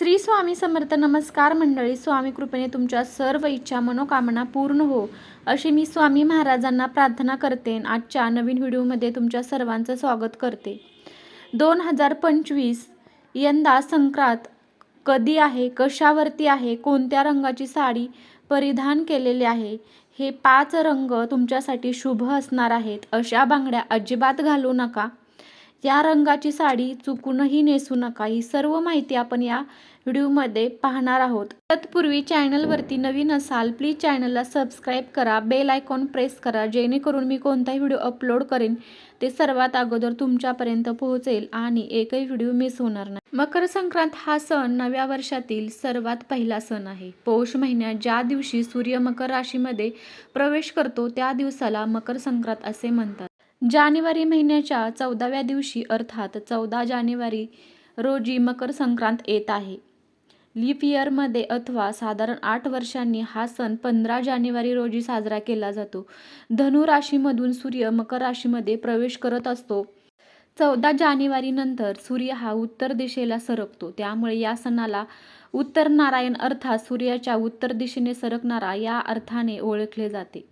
श्री स्वामी समर्थ नमस्कार मंडळी स्वामी कृपेने तुमच्या सर्व इच्छा मनोकामना पूर्ण हो. अशी मी स्वामी महाराजांना प्रार्थना करते आजच्या नवीन व्हिडिओमध्ये तुमच्या सर्वांचं स्वागत करते. दोन हजार पंचवीस यंदा संक्रांत कधी आहे कशावरती आहे कोणत्या रंगाची साडी परिधान केलेली आहे हे पाच रंग तुमच्यासाठी शुभ असणार आहेत. अशा बांगड्या अजिबात घालू नका. या रंगाची साडी चुकूनही नेसू नका. ही सर्व माहिती आपण या व्हिडिओमध्ये पाहणार आहोत. तत्पूर्वी चॅनलवरती नवीन असाल प्लीज चॅनलला सबस्क्राईब करा बेल आयकॉन प्रेस करा जेणेकरून मी कोणताही व्हिडिओ अपलोड करेन ते सर्वात अगोदर तुमच्यापर्यंत पोहोचेल आणि एकही व्हिडिओ मिस होणार नाही. मकर संक्रांत हा सण नव्या वर्षातील सर्वात पहिला सण आहे. पौष महिन्यात ज्या दिवशी सूर्य मकर राशीमध्ये प्रवेश करतो त्या दिवसाला मकर संक्रांत असे म्हणतात. जानेवारी महिन्याच्या चौदाव्या दिवशी अर्थात चौदा जानेवारी रोजी मकर संक्रांत येत आहे. लीप इयरमध्ये अथवा साधारण आठ वर्षांनी हा सण पंधरा जानेवारी रोजी साजरा केला जातो. धनु राशीमधून सूर्य मकर राशीमध्ये प्रवेश करत असतो. चौदा जानेवारीनंतर सूर्य हा उत्तर दिशेला सरकतो. त्यामुळे या सणाला उत्तर नारायण अर्थात सूर्याच्या उत्तर दिशेने सरकणारा या अर्थाने ओळखले जाते.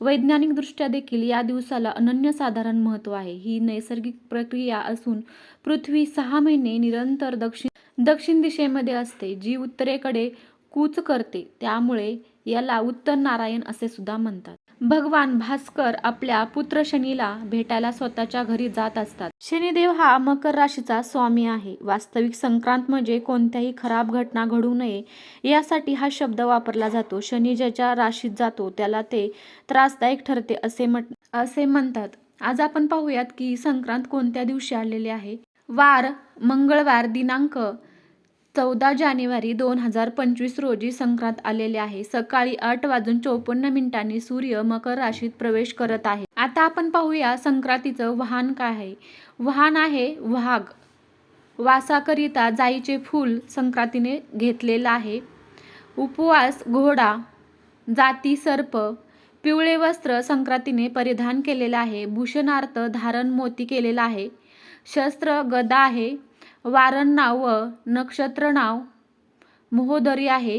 वैज्ञानिकदृष्ट्या देखील या दिवसाला अनन्यसाधारण महत्त्व आहे. ही नैसर्गिक प्रक्रिया असून पृथ्वी सहा महिने निरंतर दक्षिण दक्षिण दिशेमध्ये असते जी उत्तरेकडे कूच करते. त्यामुळे याला उत्तर नारायण असे सुद्धा म्हणतात. भगवान भास्कर आपल्या पुत्र शनीला भेटायला स्वतःच्या घरी जात असतात. शनिदेव हा मकर राशीचा स्वामी आहे. वास्तविक संक्रांत म्हणजे कोणत्याही खराब घटना घडू नये यासाठी हा शब्द वापरला जातो. शनी ज्याच्या राशीत जातो त्याला ते त्रासदायक ठरते असे म्हट असे म्हणतात. आज आपण पाहूयात की संक्रांत कोणत्या दिवशी आलेले आहे? वार मंगळवार दिनांक चौदा जानेवारी दोन हजार पंचवीस रोजी संक्रांत आलेले आहे. सकाळी आठ वाजून चोपन्न मिनिटांनी सूर्य मकर राशीत प्रवेश करत आहे. आता आपण पाहूया संक्रांतीचं वाहन काय आहे. वाहन आहे वाघ. वासाकरिता जाईचे फूल संक्रांतीने घेतलेलं आहे. उपवास घोडा जाती सर्प पिवळे वस्त्र संक्रांतीने परिधान केलेलं आहे. भूषणार्थ धारण मोती केलेला आहे. शस्त्र गदा आहे. वारण नाव व नक्षत्र नाव. मोहोदरी आहे.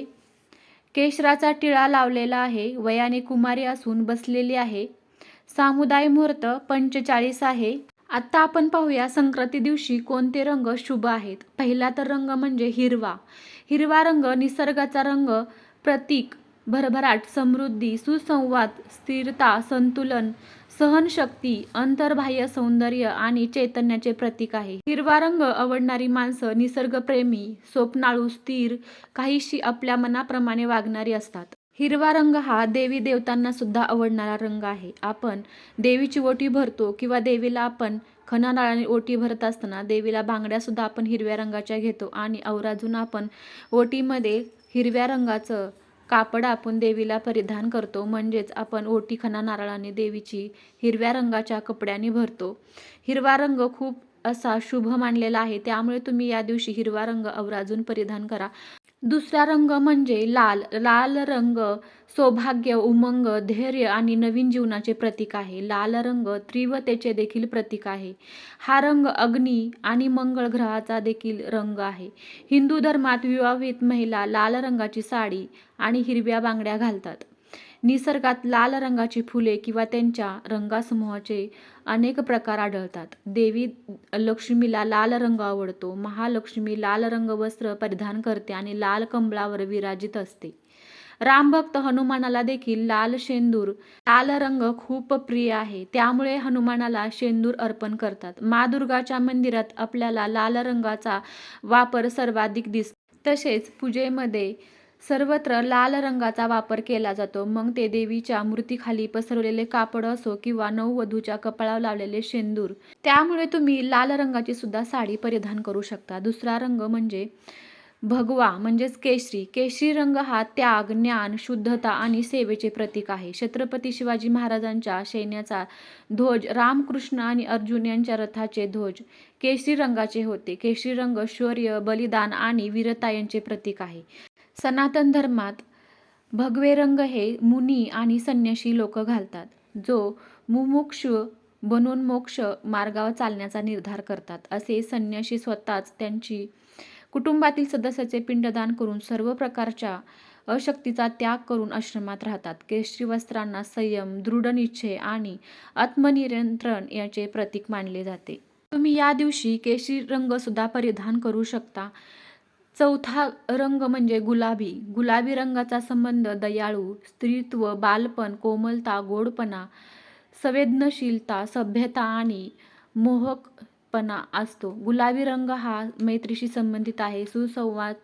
केशराचा टिळा लावलेला आहे. वयाने कुमारी असून बसलेली आहे. सामुदाय मुहूर्त पंचेचाळीस आहे. आत्ता आपण पाहूया संक्रांती दिवशी कोणते रंग शुभ आहेत. पहिला तर रंग म्हणजे हिरवा. हिरवा रंग निसर्गाचा रंग प्रतीक भरभराट समृद्धी सुसंवाद स्थिरता संतुलन सहनशक्ती अंतर्बाह्य सौंदर्य आणि चैतन्याचे प्रतीक आहे. हिरवा रंग आवडणारी माणसं निसर्गप्रेमी स्वप्नाळू स्थिर काहीशी आपल्या मनाप्रमाणे वागणारी असतात. हिरवा रंग हा देवी देवतांना सुद्धा आवडणारा रंग आहे. आपण देवीची ओटी भरतो किंवा देवीला आपण खननाळाने ओटी भरत असताना देवीला बांगड्या सुद्धा आपण हिरव्या रंगाच्या घेतो आणि अवराजून आपण ओटीमध्ये हिरव्या रंगाचं कापड आपण देवीला परिधान करतो म्हणजेच आपण ओटीखना नारळाने देवीची हिरव्या रंगाच्या कपड्याने भरतो. हिरवा रंग खूप असा शुभ मानलेला आहे त्यामुळे तुम्ही या दिवशी हिरवा रंग अवराजून परिधान करा. दुसरा रंग म्हणजे लाल. लाल रंग सौभाग्य उमंग धैर्य आणि नवीन जीवनाचे प्रतीक आहे. लाल रंग तीव्रतेचे देखील प्रतीक आहे. हा रंग अग्नी आणि मंगळ ग्रहाचा देखील रंग आहे. हिंदू धर्मात विवाहित महिला लाल रंगाची साडी आणि हिरव्या बांगड्या घालतात. निसर्गात लाल रंगाची फुले किंवा त्यांच्या रंगासमूहाचे अनेक प्रकार आढळतात. देवी लक्ष्मीला लाल रंग आवडतो. महालक्ष्मी लाल रंग वस्त्र परिधान करते आणि लाल कंबळावर विराजित असते. रामभक्त हनुमानाला देखील लाल शेंदूर लाल रंग खूप प्रिय आहे. त्यामुळे हनुमानाला शेंदूर अर्पण करतात. मा दुर्गाच्या मंदिरात आपल्याला लाल रंगाचा वापर सर्वाधिक दिस तसेच पूजेमध्ये सर्वत्र लाल रंगाचा वापर केला जातो. मग ते देवीच्या मूर्तीखाली पसरवलेले कापड असो किंवा नववधूच्या कपाळावर लावलेले शेंदूर. त्यामुळे तुम्ही लाल रंगाची सुद्धा साडी परिधान करू शकता. दुसरा रंग म्हणजे भगवा म्हणजेच केशरी. केशरी रंग हा त्याग ज्ञान शुद्धता आणि सेवेचे प्रतीक आहे. छत्रपती शिवाजी महाराजांच्या सैन्याचा ध्वज रामकृष्ण आणि अर्जुन यांच्या रथाचे ध्वज केशरी रंगाचे होते. केशरी रंग शौर्य बलिदान आणि वीरता यांचे प्रतीक आहे. सनातन धर्मात भगवे रंग हे मुनी आणि संन्याशी लोक घालतात जो मुमुक्षु बनून मोक्ष मार्गावर चालण्याचा निर्धार करतात. असे संन्याशी स्वतःच त्यांची कुटुंबातील सदस्याचे पिंडदान करून सर्व प्रकारच्या अशक्तीचा त्याग करून आश्रमात राहतात. केशरी वस्त्रांना संयम दृढ निश्चय आणि आत्मनियंत्रण याचे प्रतीक मानले जाते. तुम्ही या दिवशी केशरी रंगसुद्धा परिधान करू शकता. चौथा रंग म्हणजे गुलाबी. गुलाबी रंगाचा संबंध दयाळू स्त्रीत्व बालपण कोमलता गोडपणा संवेदनशीलता सभ्यता आणि मोहकपणा असतो. गुलाबी रंग हा मैत्रीशी संबंधित आहे सुसंवाद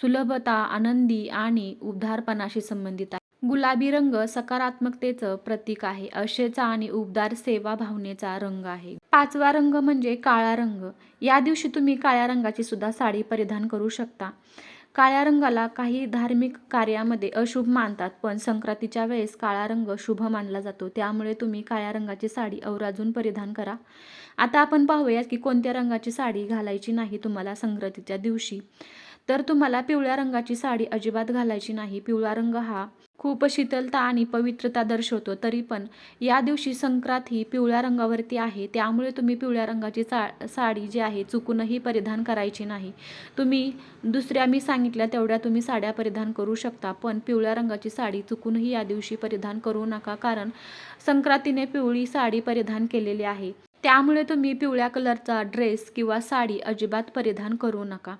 सुलभता आनंदी आणि उबदारपणाशी संबंधित आहे. गुलाबी रंग सकारात्मकतेचं प्रतीक आहे. आशेचा आणि उबदार सेवा भावनेचा रंग आहे. पाचवा रंग म्हणजे काळा रंग. या दिवशी तुम्ही काळ्या रंगाची सुद्धा साडी परिधान करू शकता. काळ्या रंगाला काही धार्मिक कार्यामध्ये अशुभ मानतात पण संक्रांतीच्या वेळेस काळा रंग शुभ मानला जातो. त्यामुळे तुम्ही काळ्या रंगाची साडी अवराजून परिधान करा. आता आपण पाहूयात की कोणत्या रंगाची साडी घालायची नाही तुम्हाला संक्रांतीच्या दिवशी. तर तुम्हाला पिवळ्या रंगाची साडी अजिबात घालायची नाही. पिवळा रंग हा खूप शीतलता आणि पवित्रता दर्शवतो तरी पण या दिवशी संक्रांत ही पिवळ्या रंगावरती आहे. त्यामुळे तुम्ही पिवळ्या रंगाची सा साडी जी आहे चुकूनही परिधान करायची नाही. तुम्ही दुसऱ्या मी सांगितल्या तेवढ्या तुम्ही साड्या परिधान करू शकता पण पिवळ्या रंगाची साडी चुकूनही या दिवशी परिधान करू नका कारण संक्रांतीने पिवळी साडी परिधान केलेली आहे. त्यामुळे तुम्ही पिवळ्या कलरचा ड्रेस किंवा साडी अजिबात परिधान करू नका.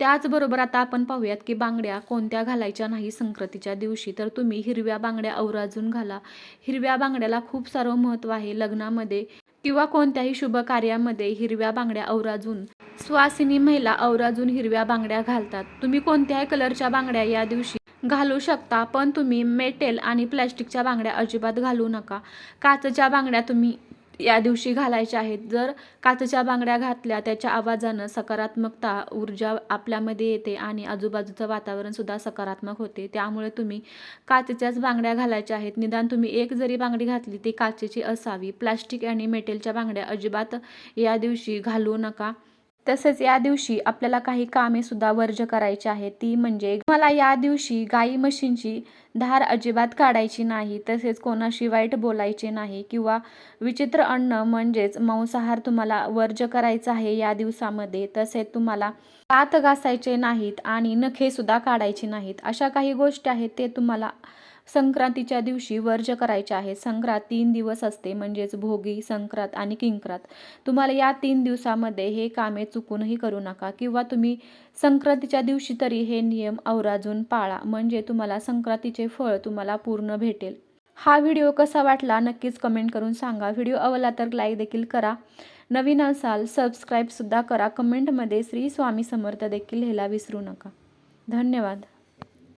त्याचबरोबर आता आपण पाहूयात की बांगड्या कोणत्या घालायच्या नाही संक्रांतीच्या दिवशी. तर तुम्ही हिरव्या बांगड्या अवराजून घाला. हिरव्या बांगड्याला खूप सारं महत्त्व आहे लग्नामध्ये किंवा कोणत्याही शुभ कार्यामध्ये हिरव्या बांगड्या अवराजून स्वासिनी महिला अवराजून हिरव्या बांगड्या घालतात. तुम्ही कोणत्याही कलरच्या बांगड्या या दिवशी घालू शकता पण तुम्ही मेटेल आणि प्लॅस्टिकच्या बांगड्या अजिबात घालू नका. काचच्या बांगड्या तुम्ही या दिवशी घालायच्या आहेत. जर काचेच्या बांगड्या घातल्या त्याच्या आवाजानं सकारात्मकता ऊर्जा आपल्यामध्ये येते आणि आजूबाजूचं वातावरण सुद्धा सकारात्मक होते. त्यामुळे तुम्ही काचेच्याच बांगड्या घालायच्या आहेत. निदान तुम्ही एक जरी बांगडी घातली ती काचेची असावी. प्लास्टिक आणि मेटेलच्या बांगड्या अजिबात या दिवशी घालू नका. तसेच या दिवशी आपल्याला काही कामे सुद्धा वर्ज करायची आहेत. ती म्हणजे मला या दिवशी गाई म्हशींची धार अजिबात काढायची नाही तसेच कोणाशी वाईट बोलायचे नाही किंवा विचित्र अन्न म्हणजेच मांसाहार तुम्हाला वर्ज करायचा आहे या दिवसामध्ये तसेच तुम्हाला दात घासायचे नाहीत आणि नखे सुद्धा काढायची नाहीत. अशा काही गोष्टी आहेत ते तुम्हाला संक्रांतीच्या दिवशी वर्ज करायचे आहे. संक्रांत तीन दिवस असते म्हणजेच भोगी संक्रांत आणि किंक्रांत. तुम्हाला या तीन दिवसामध्ये हे कामे चुकूनही करू नका किंवा तुम्ही संक्रांतीच्या दिवशी तरी हे नियम अवराजून पाळा म्हणजे तुम्हाला संक्रांतीचे फळ तुम्हाला पूर्ण भेटेल. हा व्हिडिओ कसा वाटला नक्कीच कमेंट करून सांगा. व्हिडिओ आवडला तर लाईक देखील करा. नवीन असाल सबस्क्राईबसुद्धा करा. कमेंटमध्ये श्री स्वामी समर्थ देखील लिहायला विसरू नका. धन्यवाद.